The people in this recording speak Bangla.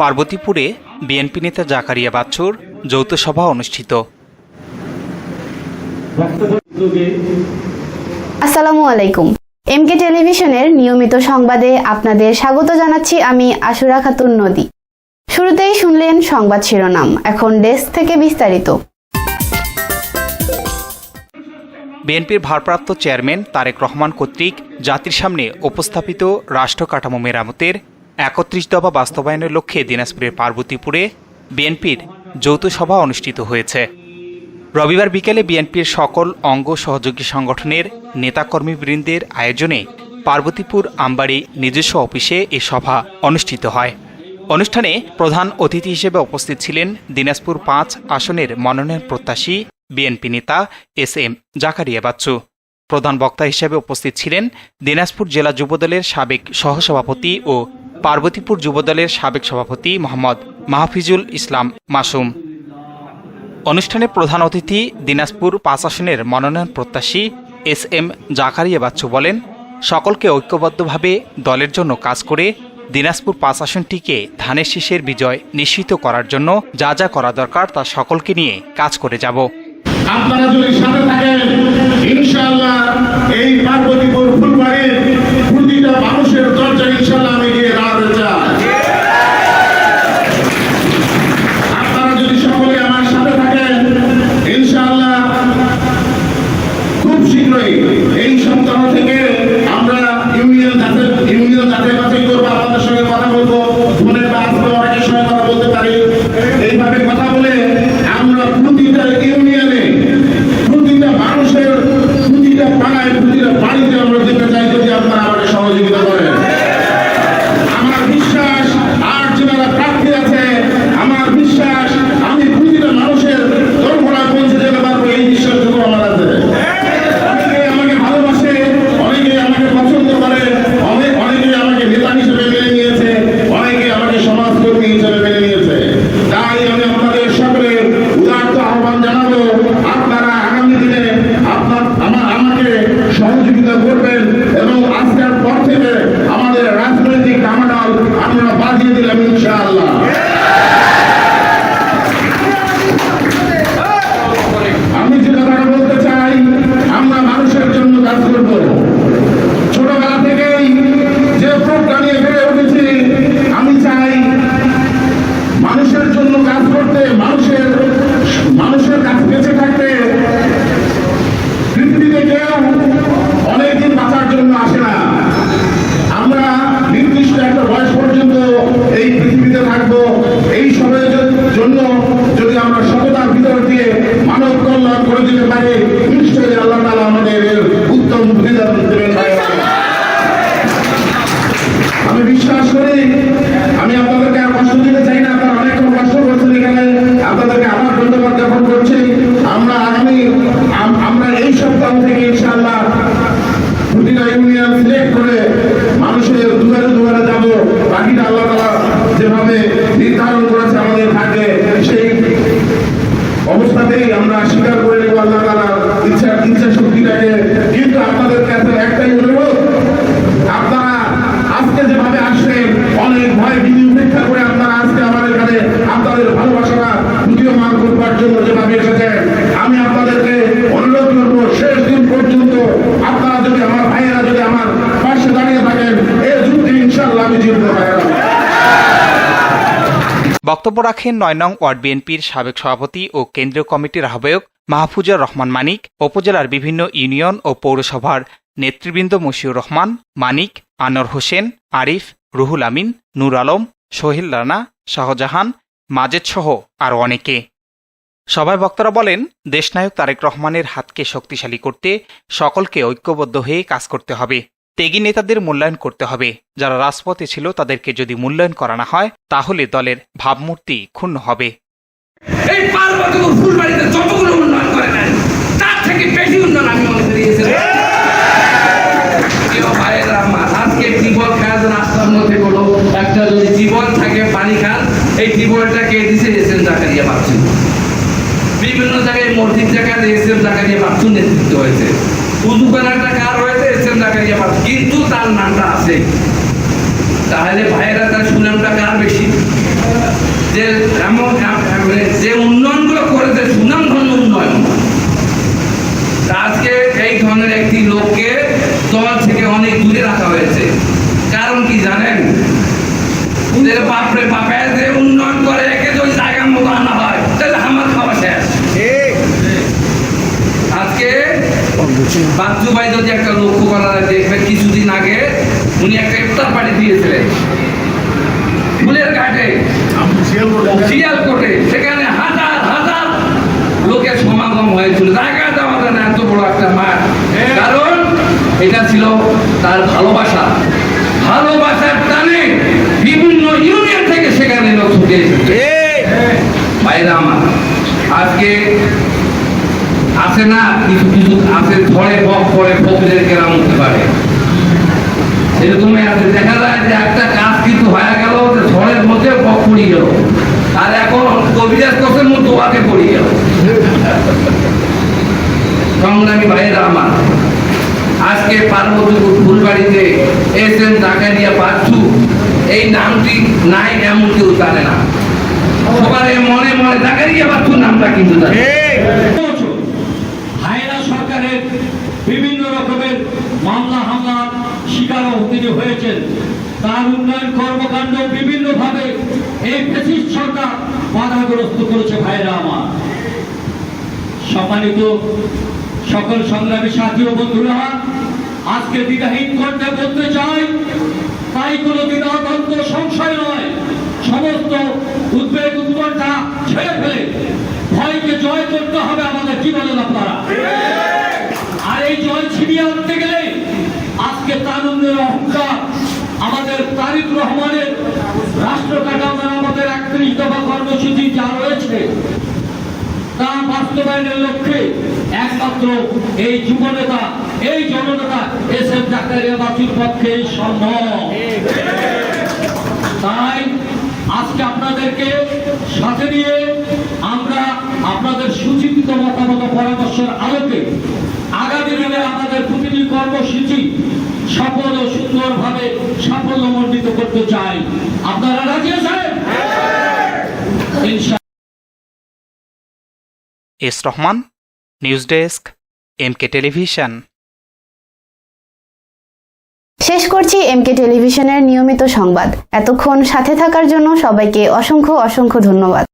পার্বতীপুরে বিএনপি নেতা জাকারিয়া বাচ্চুর যৌথ সভা অনুষ্ঠিত। আসসালামু আলাইকুম। এমকে টেলিভিশনের নিয়মিত সংবাদে আপনাদের স্বাগত জানাচ্ছি আমি আশুরা খাতুন নদী। শুরুতেই শুনলেন সংবাদ শিরোনাম এখন ডেস্ক থেকে বিস্তারিত। বিএনপির ভারপ্রাপ্ত চেয়ারম্যান তারেক রহমান কর্তৃক জাতির সামনে উপস্থাপিত রাষ্ট্র কাঠামো মেরামতের একত্রিশ দফা বাস্তবায়নের লক্ষ্যে দিনাজপুরের পার্বতীপুরে বিএনপির যৌথ সভা অনুষ্ঠিত হয়েছে। রবিবার বিকেলে বিএনপির সকল অঙ্গ সহযোগী সংগঠনের নেতাকর্মীবৃন্দের আয়োজনে পার্বতীপুর আমবাড়ি নিজস্ব অফিসে এ সভা অনুষ্ঠিত হয়। অনুষ্ঠানে প্রধান অতিথি হিসেবে উপস্থিত ছিলেন দিনাজপুর পাঁচ আসনের মনোনয়ন প্রত্যাশী বিএনপি নেতা এস এম জাকারিয়া বাচ্চু। প্রধান বক্তা হিসেবে উপস্থিত ছিলেন দিনাজপুর জেলা যুবদলের সাবেক সহসভাপতি ও পার্বতীপুর যুবদলের সাবেক সভাপতি মোহাম্মদ মাহফিজুল ইসলাম মাসুম। অনুষ্ঠানে প্রধান অতিথি দিনাজপুর পাঁচ আসনের মনোনয়ন প্রত্যাশী এস এম জাকারিয়া বাচ্চু বলেন, সকলকে ঐক্যবদ্ধভাবে দলের জন্য কাজ করে দিনাজপুর পাঁচ আসনটিকে ধানের শীষের বিজয় নিশ্চিত করার জন্য যা যা করা দরকার তা সকলকে নিয়ে কাজ করে যাব। আপনারা যদি সাথে থাকেন, ইনশাআল্লাহ এই পার্বতীপুর ফুলবাড়ির প্রতিটা মানুষের দরজা ইনশাআল্লাহ আমি গিয়ে দাঁড়াতে চাই আপনারা যদি সকলে আমার সাথে থাকেন ইনশাআল্লাহ খুব শীঘ্রই এই সপ্তাহ থেকে আমরা ইউনিয়ন যাতে ইউনিয়ন যাতে বাছাই করব আপনাদের সঙ্গে কথা বলব ফোনে বা আজকে অনেকের সঙ্গে কথা বলতে পারি এইভাবে কথা বলে আমরা প্রতিটা ইউনিয়নে প্রতিটা মানুষের প্রতিটা পাড়ায় প্রতিটা বাড়িতে আমরা যেতে চাই যদি আপনারা আমাকে সহযোগিতা করেন আমার বিশ্বাস আর যারা প্রার্থী আছে আমার বিশ্বাস আমি প্রতিটা মানুষের দরভরায় পৌঁছে যেতে পারব এই বিশ্বাসটুকু আমার আছে অনেকে আমাকে ভালোবাসে অনেকে আমাকে পছন্দ করে অনেক অনেকে আমাকে নেতা হিসেবে মেনে নিয়েছে অনেকে আমাকে সমাজকর্মী হিসেবে মেনে নিয়েছে তাই আমি আপনাদের সকলে উদার্ত আহ্বান জানাব আপনারা আগামী দিনে আপনার আমার আমাকে সহযোগিতা করবেন এবং আজকের পর থেকে আমাদের রাজনৈতিক কামাডাল আমরা বাজিয়ে দিলাম ইনশাআল্লাহ আমি যে কথাটা বলতে চাই আমরা মানুষের জন্য কাজ করব ছোটবেলা থেকেই যে প্রোগ্রাম নিয়ে বেড়ে উঠেছি আমি চাই মানুষের জন্য কাজ করতে মানুষের মানুষের কাছে বেঁচে থাকতে পৃথিবীতে কেউ অনেকদিন বাঁচার জন্য আসে না আমরা নির্দিষ্ট একটা বয়স পর্যন্ত এই পৃথিবীতে থাকব এই সময়ের জন্য যদি আমরা সততার ভিতর দিয়ে মানব কল্যাণ করে দিতে পারি নিশ্চয়ই আল্লাহ তালা আমাদের এর উত্তম প্রতিদান দেবেন ভাইয়েরা। আমি বিশ্বাস করি, আমি আপনাদেরকে আর কষ্ট দিতে চাই না, আপনারা অনেকক্ষণ কষ্ট করছেন এখানে। আপনাদেরকে আমার ধন্যবাদ জ্ঞাপন করছি। আমরা আগামী আমরা এই সপ্তাহ থেকে ইনশাল্লাহ ইউনিয়ন সিলেক্ট করে মানুষের দুয়ারে দুয়ারে যাব বাকিটা আল্লাহ তালা যেভাবে নির্ধারণ করেছে আমাদের থাকে সেই অবস্থাতেই আমরা স্বীকার করে নেব আল্লাহ তালা ইচ্ছা ইচ্ছা শক্তিটাকে কিন্তু আপনাদের কাছে একটাই অনুরোধ আপনারা আজকে যেভাবে আসলেন অনেক ভয় বিধি উপেক্ষা করে আপনারা আজকে আমাদের এখানে আপনাদের ভালোবাসাটা প্রতীয়মান বক্তব্য রাখেন নয় নং ওয়ার্ড বিএনপির সাবেক সভাপতি ও কেন্দ্রীয় কমিটির আহ্বায়ক মাহফুজুর রহমান মানিক উপজেলার বিভিন্ন ইউনিয়ন ও পৌরসভার নেতৃবৃন্দ মশিউর রহমান, মানিক, আনোয়ার হোসেন, আরিফ, রুহুল আমিন, নূর আলম, সোহেল রানা, শাহজাহান, মাজেদ সহ আরও অনেকে। সভায় বক্তারা বলেন, দেশনায়ক তারেক রহমানের হাতকে শক্তিশালী করতে সকলকে ঐক্যবদ্ধ হয়ে কাজ করতে হবে। ত্যাগী নেতাদের মূল্যায়ন করতে হবে। যারা রাজপথে ছিল তাদেরকে যদি মূল্যায়ন করা না হয়, তাহলে দলের ভাবমূর্তি ক্ষুণ্ণ হবে। একটা যদি জীবন থাকে, পানি খান এই জীবনটা কে দিছে এসএম জাকারিয়া বাচ্চু বিভিন্ন জায়গায় মসজিদ জায়গায় এস এম জাকারিয়া পাত্র নেতৃত্ব হয়েছে। উর্দু ব্যানারটা কার হয়েছে এস এম জাকারিয়া পাত্র কিন্তু তার নামটা আছে। তাহলে ভাইয়েরা, তার সুনামটা কার বেশি? যে এমন মানে যে উন্নয়নগুলো করেছে, সুনাম ধন্য উন্নয়ন। আজকে এই ধরনের একটি লোককে দল থেকে অনেক দূরে রাখা হয়েছে। কারণ কি জানেন? বাপরে বাপ বাচ্চু ভাই যদি একটা লক্ষ্য করা যায় দেখবেন কিছুদিন আগে উনি একটা ইফতার পার্টি দিয়েছিলেন। ফুলের ঘাটে। শিয়ালকোটে সেখানে হাজার হাজার লোকের সমাগম হয়েছিল। জায়গা দেওয়া যায় না এত বড় একটা মাঠ। কারণ এটা ছিল তার ভালোবাসা। ভালোবাসার টানে বিভিন্ন ইউনিয়ন থেকে সেখানে লোক ছুটে এসেছে। বাইরে আমার আজকে আছে না, কিছু কিছু আছে ঝড়ে বক পরে ফকিরের কেরাম উঠতে পারে। সেরকমই আছে। দেখা যায় যে একটা কাজ কিন্তু হয়ে গেল, যে ঝড়ের মধ্যে পড়ে গেল। আর এখন কবিরাজ পড়ে গেল। সংগ্রামী ভাইয়েরা আমার আজকে পার্বতীপুর ফুলবাড়িতে এস এম বাচ্চু এই নামটি নাই, এমন কেউ জানে না। সবার মনে মনে জাকারিয়া বাচ্চুর নামটা কিন্তু জানে। শিকারও তিনি হয়েছেন। তার উন্নয়ন কর্মকাণ্ড বিভিন্নভাবে এই ফেসিস্ট সরকার বাধাগ্রস্ত করেছে ভাইরা আমার। সম্মানিত সকল সংগ্রামী সাথী ও বন্ধুরা, আজকে দ্বিধাহীন কণ্ঠে বলতে চাই, তাই কোনো দ্বিধাদ্বন্দ্ব, সংশয় নয়। সমস্ত উদ্বেগ উৎকণ্ঠা ছেড়ে ফেলে ভয়কে জয় করতে হবে আমাদের বলেন আপনারা। আর এই জয় ছিনিয়ে আনতে গেলে আমাদের তারিক রহমানের রাষ্ট্র কাঠামোর আমাদের একত্রিশ দফা কর্মসূচি যা রয়েছে, তা বাস্তবায়নের লক্ষ্যে একমাত্র এই যুবনেতা এই জননেতা এস এম জাকারিয়া বাসুর পক্ষে সম্ভব। তাই আজকে আপনাদেরকে সাথে নিয়ে আমরা আপনাদের সুচিন্তিত মতামত পরামর্শের আলোকে আগামী দিনে আমাদের প্রতিটি কর্মসূচি সফল ও সুন্দরভাবে করতে চাই। আপনারা রাজি আছেন? S Rahman news desk MK television. শেষ করছি এমকে টেলিভিশনের নিয়মিত সংবাদ। এতক্ষণ সাথে থাকার জন্য সবাইকে অসংখ্য অসংখ্য ধন্যবাদ।